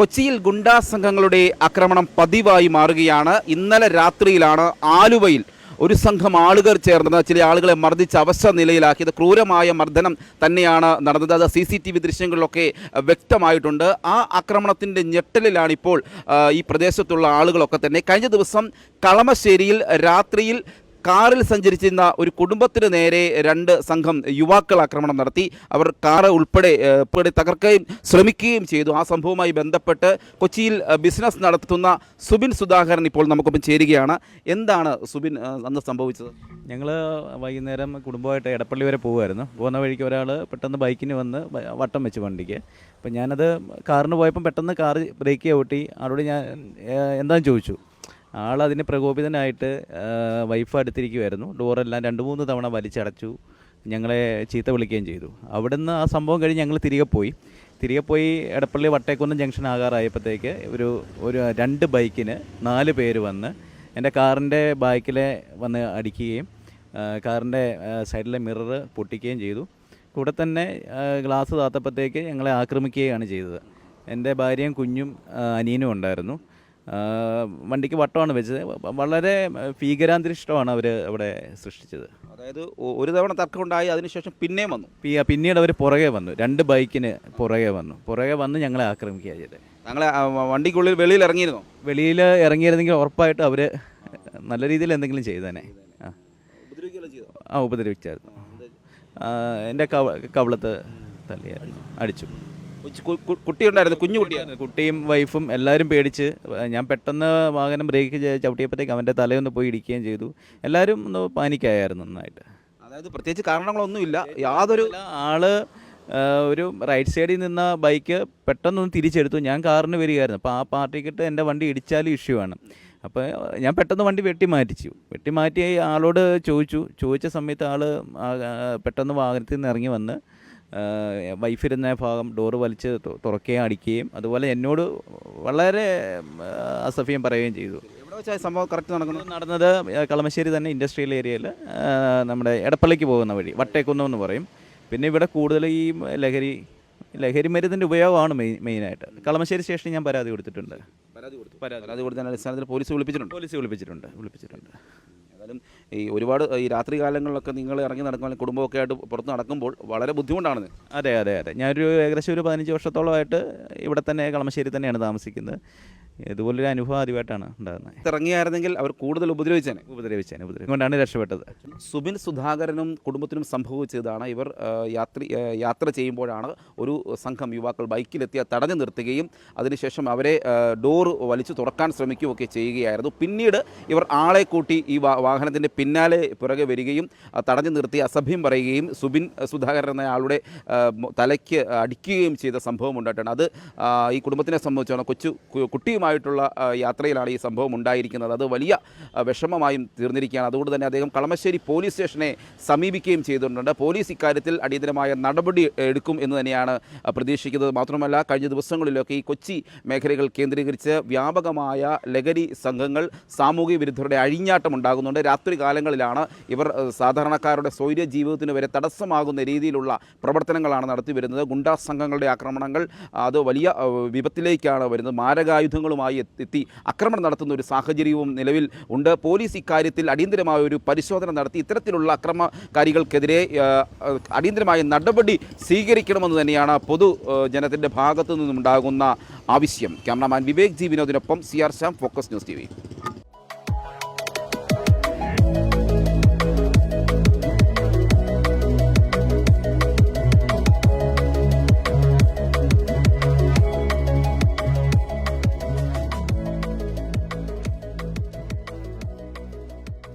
കൊച്ചിയിൽ ഗുണ്ടാ സംഘങ്ങളുടെ ആക്രമണം പതിവായി മാറുകയാണ്. ഇന്നലെ രാത്രിയിലാണ് ആലുവയിൽ ഒരു സംഘം ആളുകൾ ചേർന്നത്. ചില ആളുകളെ മർദ്ദിച്ച് അവശ നിലയിലാക്കിയത് ക്രൂരമായ മർദ്ദനം തന്നെയാണ് നടന്നത്. അത് സി സി ടി വി ദൃശ്യങ്ങളിലൊക്കെ വ്യക്തമായിട്ടുണ്ട്. ആ ആക്രമണത്തിന്റെ ഞെട്ടലിലാണ് ഇപ്പോൾ ഈ പ്രദേശത്തുള്ള ആളുകളൊക്കെ തന്നെ. കഴിഞ്ഞ ദിവസം കളമശ്ശേരിയിൽ രാത്രിയിൽ കാറിൽ സഞ്ചരിച്ചിരുന്ന ഒരു കുടുംബത്തിന് നേരെ രണ്ട് സംഘം യുവാക്കൾ ആക്രമണം നടത്തി. അവർ കാറ് ഉൾപ്പെടെ ഉൾപ്പെടെ തകർക്കുകയും ശ്രമിക്കുകയും ചെയ്തു. ആ സംഭവവുമായി ബന്ധപ്പെട്ട് കൊച്ചിയിൽ ബിസിനസ് നടത്തുന്ന സുബിൻ സുധാകരൻ ഇപ്പോൾ നമുക്കൊപ്പം ചേരുകയാണ്. എന്താണ് സുബിൻ അന്ന് സംഭവിച്ചത്? ഞങ്ങൾ വൈകുന്നേരം കുടുംബമായിട്ട് എടപ്പള്ളി വരെ പോകുമായിരുന്നു പോകുന്ന വഴിക്ക് ഒരാൾ പെട്ടെന്ന് ബൈക്കിന് വന്ന് വട്ടം വെച്ച് വണ്ടിക്ക്. അപ്പം ഞാനത് കാറിന് പോയപ്പം പെട്ടെന്ന് കാറ് ബ്രേക്ക് ചവിട്ടി അവിടെ ഞാൻ എന്താണെന്ന് ചോദിച്ചു. ആൾ അതിന് പ്രകോപിതനായിട്ട് വൈഫ് അടുത്തിരിക്കുമായിരുന്നു ഡോറെല്ലാം രണ്ട് മൂന്ന് തവണ വലിച്ചടച്ചു ഞങ്ങളെ ചീത്ത വിളിക്കുകയും ചെയ്തു. അവിടുന്ന് ആ സംഭവം കഴിഞ്ഞ് ഞങ്ങൾ തിരികെ പോയി. തിരികെ പോയി എടപ്പള്ളി വട്ടേക്കുന്ന് ജംഗ്ഷൻ ആകാറായപ്പോഴത്തേക്ക് ഒരു ഒരു രണ്ട് ബൈക്കിന് നാല് പേര് വന്ന് എന്റെ കാറിന്റെ ബാക്കിലെ വന്ന് അടിക്കുകയും കാറിന്റെ സൈഡിലെ മിറർ പൊട്ടിക്കുകയും ചെയ്തു. കൂടെ തന്നെ ഗ്ലാസ് താത്തപ്പോഴത്തേക്ക് ഞങ്ങളെ ആക്രമിക്കുകയാണ് ചെയ്തത്. എന്റെ ഭാര്യയും കുഞ്ഞും അനിയനും ഉണ്ടായിരുന്നു. വണ്ടിക്ക് വട്ടമാണ് വെച്ചത് വളരെ ഭീകരാന്തരീക്ഷമാണ് അവർ അവിടെ സൃഷ്ടിച്ചത്. അതായത് ഒരു തവണ തർക്കമുണ്ടായി അതിനുശേഷം പിന്നെയും വന്നു. പിന്നീട് അവർ പുറകെ വന്നു. രണ്ട് ബൈക്കിന് പുറകെ വന്നു. പുറകെ വന്ന് ഞങ്ങളെ ആക്രമിക്കുക ചെയ്തത് ഞങ്ങളെ വണ്ടിക്കുള്ളിൽ വെളിയിൽ ഇറങ്ങിയിരുന്നോ? വെളിയിൽ ഇറങ്ങിയിരുന്നെങ്കിൽ ഉറപ്പായിട്ട് അവർ നല്ല രീതിയിൽ എന്തെങ്കിലും ചെയ്തേനെ. ആ. ഉപദ്രവിച്ചായിരുന്നു. എന്റെ കവ കവളത്ത് തല്ലിയായിരുന്നു അടിച്ചു. കുട്ടിയുണ്ടായിരുന്നു കുഞ്ഞു കുട്ടിയാണ് കുട്ടിയും വൈഫും എല്ലാവരും പേടിച്ച് ഞാൻ പെട്ടെന്ന് വാഹനം ബ്രേക്ക് ചവിട്ടിയപ്പോഴത്തേക്ക് അവന്റെ തലയൊന്ന് പോയി ഇടിക്കുകയും ചെയ്തു. എല്ലാവരും ഒന്ന് പാനിക്കായിരുന്നു നന്നായിട്ട്. അതായത് പ്രത്യേകിച്ച് കാരണങ്ങളൊന്നുമില്ല. യാതൊരു ആൾ ഒരു റൈറ്റ് സൈഡിൽ നിന്ന ബൈക്ക് പെട്ടെന്നൊന്ന് തിരിച്ചെടുത്തു. ഞാൻ കാറിന് വരികയായിരുന്നു. അപ്പോൾ ആ പാർട്ടിക്കിട്ട് എന്റെ വണ്ടി ഇടിച്ചാലും ഇഷ്യൂ ആണ്. അപ്പോൾ ഞാൻ പെട്ടെന്ന് വണ്ടി വെട്ടി മാറ്റിച്ചു വെട്ടി മാറ്റി ആളോട് ചോദിച്ചു. ചോദിച്ച സമയത്ത് ആൾ പെട്ടെന്ന് വാഹനത്തിൽ നിന്ന് ഇറങ്ങി വന്ന് വൈഫ് ഇരുന്ന ഭാഗം ഡോറ് വലിച്ച് തുറക്കുകയും അടിക്കുകയും അതുപോലെ എന്നോട് വളരെ അസഫ്യം പറയുകയും ചെയ്തു. സംഭവം കറക്റ്റ് നടക്കുന്നത്? നടന്നത് കളമശ്ശേരി തന്നെ ഇൻഡസ്ട്രിയൽ ഏരിയയിൽ നമ്മുടെ എടപ്പള്ളിക്ക് പോകുന്ന വഴി വട്ടേക്കുന്നം എന്ന് പറയും. പിന്നെ ഇവിടെ കൂടുതൽ ഈ ലഹരി ലഹരി മരുന്നിന്റെ ഉപയോഗമാണ് മെയിൻ മെയിനായിട്ട്. കളമശ്ശേരി സ്റ്റേഷനിൽ ഞാൻ പരാതി കൊടുത്തിട്ടുണ്ട്. പരാതി കൊടുത്തു. പരാതി കൊടുത്തതിന്റെ അടിസ്ഥാനത്തിൽ പോലീസ് വിളിപ്പിച്ചിട്ടുണ്ട്. പോലീസ് വിളിപ്പിച്ചിട്ടുണ്ട് വിളിപ്പിച്ചിട്ടുണ്ട്. ഏതായാലും ഈ ഒരുപാട് ഈ രാത്രി കാലങ്ങളിലൊക്കെ നിങ്ങൾ ഇറങ്ങി നടക്കുമ്പോൾ കുടുംബമൊക്കെ ആയിട്ട് പുറത്ത് നടക്കുമ്പോൾ വളരെ ബുദ്ധിമുട്ടാണ് അതെ അതെ അതെ. ഞാനൊരു ഏകദേശം ഒരു പതിനഞ്ച് വർഷത്തോളമായിട്ട് ഇവിടെ തന്നെ കളമശ്ശേരി തന്നെയാണ് താമസിക്കുന്നത്. ഇതുപോലൊരു അനുഭവം ആദ്യമായിട്ടാണ് ഉണ്ടാകുന്നത്. ഇറങ്ങിയായിരുന്നെങ്കിൽ അവർ കൂടുതൽ ഉപദ്രവിച്ചേനെ. ഉപദ്രവിച്ചേനെ ഉപദ്രവിച്ചു കൊണ്ടാണ് രക്ഷപ്പെട്ടത്. സുബിൻ സുധാകരനും കുടുംബത്തിനും സംഭവിച്ചതാണ്. ഇവർ യാത്ര യാത്രി ചെയ്യുമ്പോഴാണ് ഒരു സംഘം യുവാക്കൾ ബൈക്കിലെത്തിയ തടഞ്ഞു നിർത്തുകയും അതിനുശേഷം അവരെ ഡോർ വലിച്ചു തുറക്കാൻ ശ്രമിക്കുകയൊക്കെ ചെയ്യുകയായിരുന്നു. പിന്നീട് ഇവർ ആളെ കൂട്ടി ഈ വാഹനത്തിന്റെ പിന്നാലെ പുറകെ വരികയും തടഞ്ഞു നിർത്തി അസഭ്യം പറയുകയും സുബിൻ സുധാകരൻ എന്ന ആളുടെ തലയ്ക്ക് അടിക്കുകയും ചെയ്ത സംഭവം ഉണ്ടായിട്ടാണ്. അത് ഈ കുടുംബത്തിനെ സംബന്ധിച്ചാണ് കൊച്ചു കു- കുട്ടിയുമായിട്ടുള്ള യാത്രയിലാണ് ഈ സംഭവം ഉണ്ടായിരിക്കുന്നത്. അത് വലിയ വിഷമമായും തീർന്നിരിക്കുകയാണ്. അതുകൊണ്ട് തന്നെ അദ്ദേഹം കളമശ്ശേരി പോലീസ് സ്റ്റേഷനെ സമീപിക്കുകയും ചെയ്തിട്ടുണ്ട്. പോലീസ് ഇക്കാര്യത്തിൽ അടിയന്തരമായ നടപടി എടുക്കും എന്ന് തന്നെയാണ് പ്രതീക്ഷിക്കുന്നത്. മാത്രമല്ല കഴിഞ്ഞ ദിവസങ്ങളിലൊക്കെ ഈ കൊച്ചി മേഖലകൾ കേന്ദ്രീകരിച്ച് വ്യാപകമായ ലഹരി സംഘങ്ങൾ സാമൂഹിക വിരുദ്ധരുടെ അഴിഞ്ഞാട്ടം ഉണ്ടാകുന്നുണ്ട്. രാത്രി കാലങ്ങളിലാണ് ഇവർ സാധാരണക്കാരുടെ സ്വൈര്യ ജീവിതത്തിന് വരെ തടസ്സമാകുന്ന രീതിയിലുള്ള പ്രവർത്തനങ്ങളാണ് നടത്തി വരുന്നത് ഗുണ്ടാ സംഘങ്ങളുടെ ആക്രമണങ്ങൾ അത് വലിയ വിപത്തിലേക്കാണ് വരുന്നത്. മാരകായുധങ്ങളുമായി എത്തി- എത്തി ആക്രമണം നടത്തുന്ന ഒരു സാഹചര്യവും നിലവിൽ ഉണ്ട്. പോലീസ് ഇക്കാര്യത്തിൽ അടിയന്തരമായ ഒരു പരിശോധന നടത്തി. ഇത്തരത്തിലുള്ള അക്രമകാരികൾക്കെതിരെ അടിയന്തരമായ നടപടി സ്വീകരിക്കണമെന്ന് തന്നെയാണ് പൊതു ജനത്തിന്റെ ഭാഗത്തു നിന്നുണ്ടാകുന്ന ആവശ്യം. Cameraman Vivek G വിനോദിനൊപ്പം C R Shyam focus news T